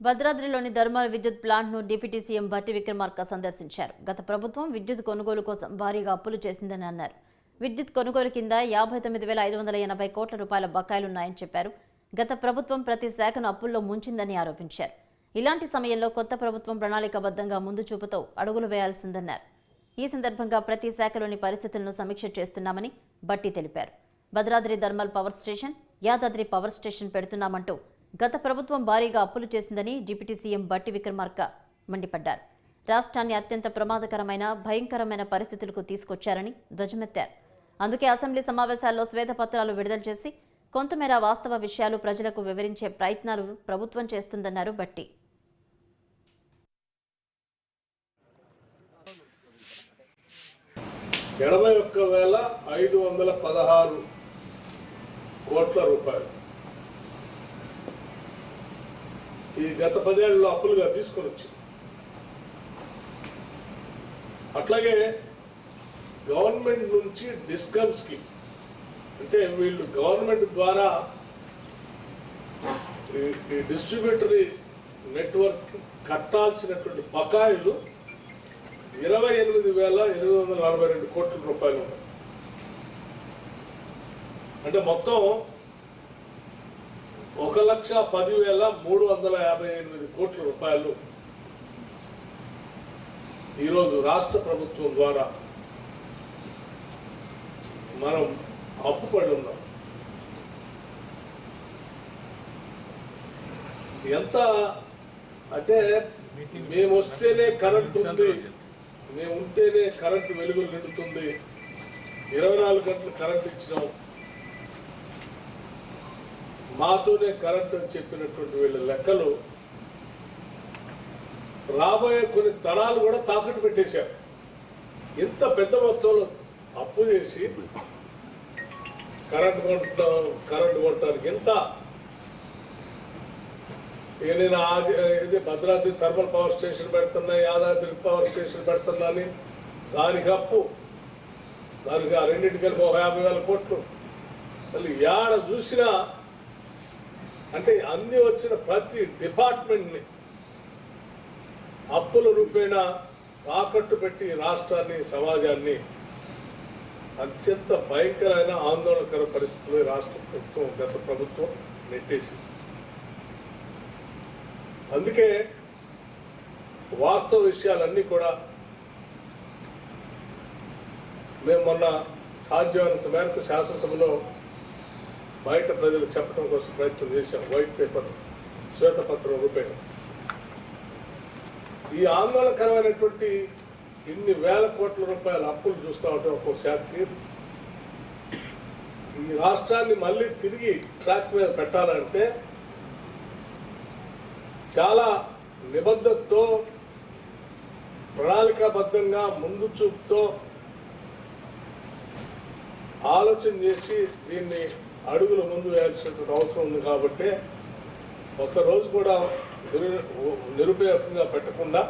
భద్రాద్రిలోని ధర్మాల విద్యుత్ ప్లాంట్ను deputy CM Bhatti Vikramarka సందర్శించారు. గత ప్రభుత్వం విద్యుత్ కొనుగోలు కోసం భారీగా అప్పులు చేసిందని అన్నారు. విద్యుత్ కొనుగోలు కింద యాభై తొమ్మిది వేల ఐదు వందల ఎనభై కోట్ల రూపాయల బకాయిలున్నాయని చెప్పారు. గత ప్రభుత్వం ప్రతి శాఖను అప్పుల్లో ముంచిందని ఆరోపించారు. ఇలాంటి సమయంలో కొత్త ప్రభుత్వం ప్రణాళికాబద్ధంగా ముందు చూపుతో అడుగులు వేయాల్సిందన్నారు. ఈ సందర్భంగా ప్రతి శాఖలోని పరిస్థితులను సమీక్ష చేస్తున్నామని భట్టి తెలిపారు. Bhadradri thermal power station Yadadri power station పెడుతున్నామంటూ గత ప్రభుత్వం భారీగా అప్పులు చేసిందని డిప్యూటీ సీఎం బట్టి విక్రమార్క మండిపడ్డారు. రాష్ట్రాన్ని అత్యంత ప్రమాదకరమైన భయంకరమైన పరిస్థితులకు తీసుకొచ్చారని ధ్వజమెత్తారు. అందుకే అసెంబ్లీ సమావేశాల్లో శ్వేతపత్రాలు విడుదల చేసి కొంతమేర వాస్తవ విషయాలు ప్రజలకు వివరించే ప్రయత్నాలు ప్రభుత్వం చేస్తుందన్నారు బట్టి. ఎనభై ఒక్క వేల ఐదు వందల పదహారు కోట్ల రూపాయలు. ఈ గత పదేళ్ళలో అప్పులుగా తీసుకొని వచ్చింది అట్లాగే గవర్నమెంట్ నుంచి డిస్కమ్స్కి అంటే వీళ్ళు గవర్నమెంట్ ద్వారా ఈ డిస్ట్రిబ్యూటరీ నెట్వర్క్ కట్టాల్సినటువంటి బకాయిలు ఇరవై ఎనిమిది వేల ఎనిమిది వందల నలభై రెండు కోట్ల రూపాయలు ఉన్నాయి. అంటే మొత్తం ఒక లక్ష పదివేల మూడు వందల యాభై ఎనిమిది కోట్ల రూపాయలు. ఈరోజు రాష్ట్ర ప్రభుత్వం ద్వారా మనం అప్పుపడి ఉన్నాం. ఎంత అంటే మేము వస్తేనే కరెంట్ ఉంది మేము ఉంటేనే కరెంటు వెలుగులు నిండుతుంది. ఇరవై నాలుగు గంటలు కరెంట్ ఇచ్చినాం. మాతోనే కరెంట్ అని చెప్పినటువంటి వీళ్ళ లెక్కలు రాబోయే కొన్ని తరాలు కూడా తాకట్టు పెట్టేశారు. ఇంత పెద్ద మొత్తంలో అప్పు చేసి కరెంట్ కొంటాం కరెంట్ కొట్టడానికి ఎంత? నేను ఆది- ఇది భద్రాద్రి థర్మల్ పవర్ స్టేషన్ పెడుతున్నా యాదాద్రి పవర్ స్టేషన్ పెడుతున్నా అని దానికి అప్పు. దానికి ఆ రెండింటికి కలిపి ఒక యాభై వేల కోట్లు. మళ్ళీ ఏడ చూసినా అంటే అన్ని వచ్చిన ప్రతి డిపార్ట్మెంట్ని అప్పుల రూపేణ తాకట్టు పెట్టి రాష్ట్రాన్ని సమాజాన్ని అత్యంత భయంకరమైన ఆందోళనకర పరిస్థితులు రాష్ట్ర ప్రభుత్వం గత ప్రభుత్వం నెట్టేసింది. అందుకే వాస్తవ విషయాలన్నీ కూడా మేము మొన్న సాధ్యమైనంత మేరకు శాసనసభలో బయట ప్రజలకు చెప్పడం కోసం ప్రయత్నం చేశాం. వైట్ పేపర్ శ్వేతపత్రం రూపేణ. ఈ ఆందోళనకరమైనటువంటి ఇన్ని వేల కోట్ల రూపాయల అప్పులు చూస్తూ ఉంటాం ఒక్కొక్క శాఖకి ఈ రాష్ట్రాన్ని మళ్ళీ తిరిగి ట్రాక్ మీద పెట్టాలంటే చాలా నిబద్ధతతో ప్రణాళికాబద్ధంగా ముందు చూపుతో ఆలోచన చేసి దీన్ని అడుగులు ముందు వేయాల్సినటువంటి అవసరం ఉంది కాబట్టి ఒక్క రోజు కూడా నిరుపయోగంగా పెట్టకుండా